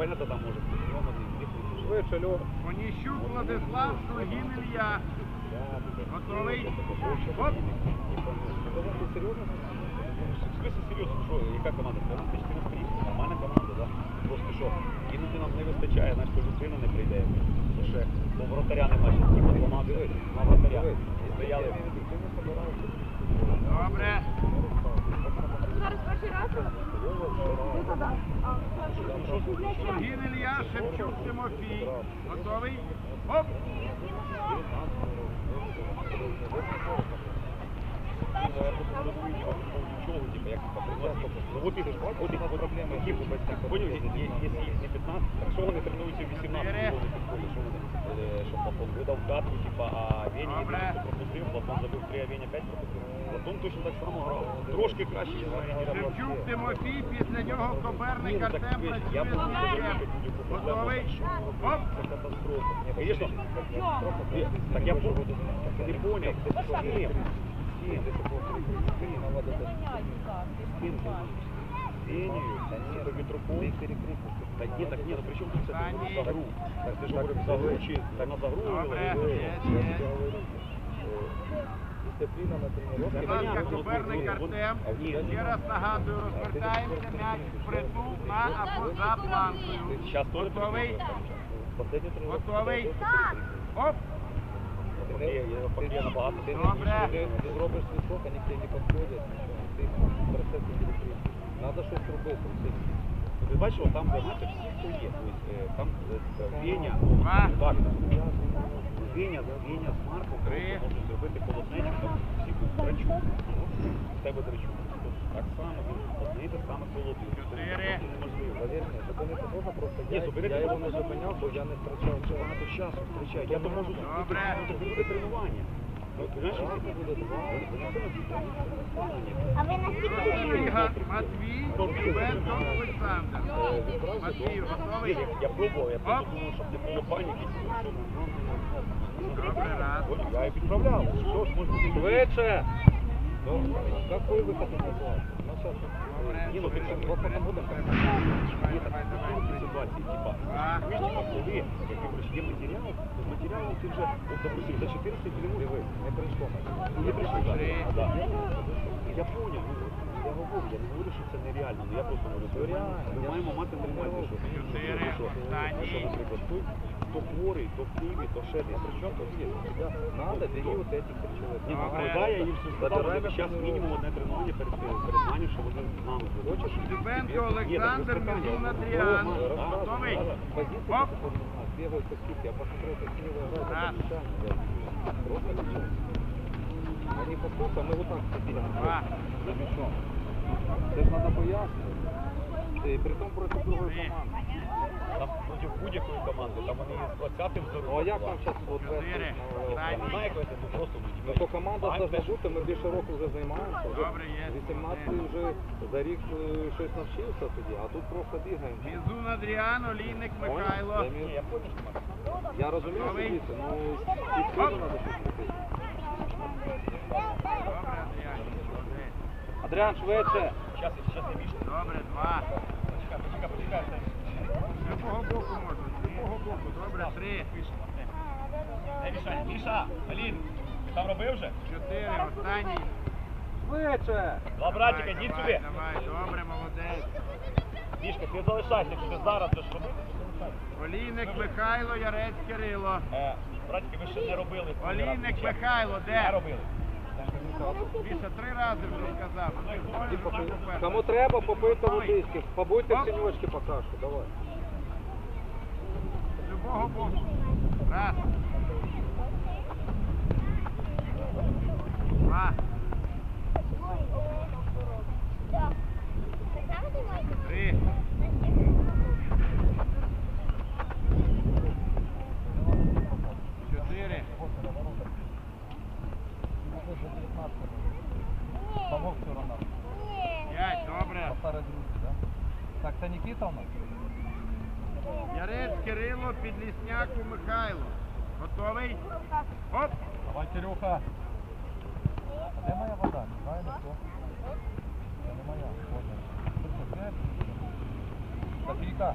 понятно, там може бути. Швидше, Льох. Поніщук Владислав, Шульгін Ілля. Готовий? Оп! Серйозно? В смысле, серйозно, що, яка команда? 14 рік, нормальна команда, да? Просто що, іноді нам не вистачає, то людина не прийде. Ще, то вратаря немає, ще типу зламати на вратаря. І стояли. Добре. Зараз перший раз? Шульгін Ілля, Шевчук Тимофій. Готовий? Оп! Я просто не розумію, типа, нічого, типа, як типа, приносить. От їх, от їх проблеми, які поняв, є- є- якщо їх не 15, так що вони тренуються в 18 Чотири. коли підходять, що вони, е, що Платон видав катку, типа, а єдине, що пропустив, Платон забив 3, а Веня 5 пропустив. Платон точно так само грав, трошки краще, ніж Веня. Шевчук Тимофій, після нього Коперник ну, Артем працює я з проблему, Готовий? Оп! Це катастрофа. Ні, Ні, так я понял, ти понял, ти з ким? З ким? Венію, це Митрофон. Та ні, так ні, ну при чому тут це Останній. за гру? Так ти ж говорив за гру чи так на за гру Добре, говорили? є, є. Дисципліна на Будь ласка, Коперник Артем. Ще раз нагадую, розвертаємося м'яч впритул на або за планкою. Готовий? Готовий? Оп! Добре. ти, зробиш вони к тебе не підходять. Ти процес не Надо щось робити. Ти бачиш, от там, знаєте, всі, хто є. Тобто, там е, Веня, так, Веня, Веня з Марком можуть зробити колоснечу, там всі будуть Драчук. В тебе Драчук. Так само, він одне і те саме колоти. Чотири. Неможливо. Повір мені, можна просто. Ні, Я, зупинити я його не зупиняв, бо я не втрачав багато часу. Я то можу буде тренування. А ви настільки Рига, Матвій, Бенко, Олександр. Матвій, готовий? Я пробував, я пробував, щоб не було паніки. Добре, раз. Я і підправляв. Що ж, може бути Швидше! Какой выход из ситуации? Ну, сейчас. Ну не давай. в цій ситуації, типа. Два. Ми ж типа, коли, як ти говориш, є матеріал, з матеріалом ти вже, от, допустим, за 400 кілометрів не прийшло. не. Да. Я поняв, ну, я говорю, я не говорю, що це нереально, але я просто говорю, це реально. Ми маємо мати нормальне, що що, що, хто хворий, то в Києві, то ще десь. Причем тут есть? Тебя надо, бери вот этих три человека. Ні, ну, Добре. коли я їм все сказав, Забираємо вони зараз тренування. мінімум одне тренування перед, перед Маню, що вони з нами будуть. Хочешь? Дубенко, Ні, так без Олександр, питання. Мізун, Ну, Адріан. ну, ну, Готовий? Позиции Оп. бегают как кики. Я посмотрел, как они играют. Раз. Это печально, да. Просто печально. Они пасутся, а мы вот так сидим. Два. За мячом. Це ж треба пояснити. І при тому проти другої команди. Там проти будь-якої команди, там вони з 20-м Ну а як нам зараз от це, ну просто, ну, Ну то команда должна бути, ми більше року вже займаємося. Вже Добре, є. 18 вже за рік е, щось навчився тоді, а тут просто бігаємо. Мізун, Адріан, Олійник, Михайло. Ні, я понял, що Я розумію, що діти, ну підходи треба щось робити. Добре, Адріан. Молодець. Адріан, швидше! Щас, щас я більше. Добре, два. Почекай, почекай, почекай. З любого боку можна, з любого боку. Добре, три. Не мішай, Міша, Алін, ти там робив вже? Чотири, останній. Швидше! Два братика, йдіть давай, сюди. Давай, добре, молодець. Мішка, ти залишайся, якщо ти зараз будеш робити. Олійник Михайло, Ярець Кирило. Е, братики, ви ще не робили. Олійник Михайло, Не де? робили. Міша, три рази вже сказав. Кому треба, попийте водички, побудьте в тіньочки поки давай. З любого боку. Раз. Два. Три. Чотири. Помог все равно. П'ять. Добре. Старые друзья, да? Так, це Нікіта у нас? Ярець Кирило, Підлісняку Михайло. Готовий? Оп! Давай, Кирюха. А де моя вода? Немає ніхто. Це не моя. Вода. Це? Софійка,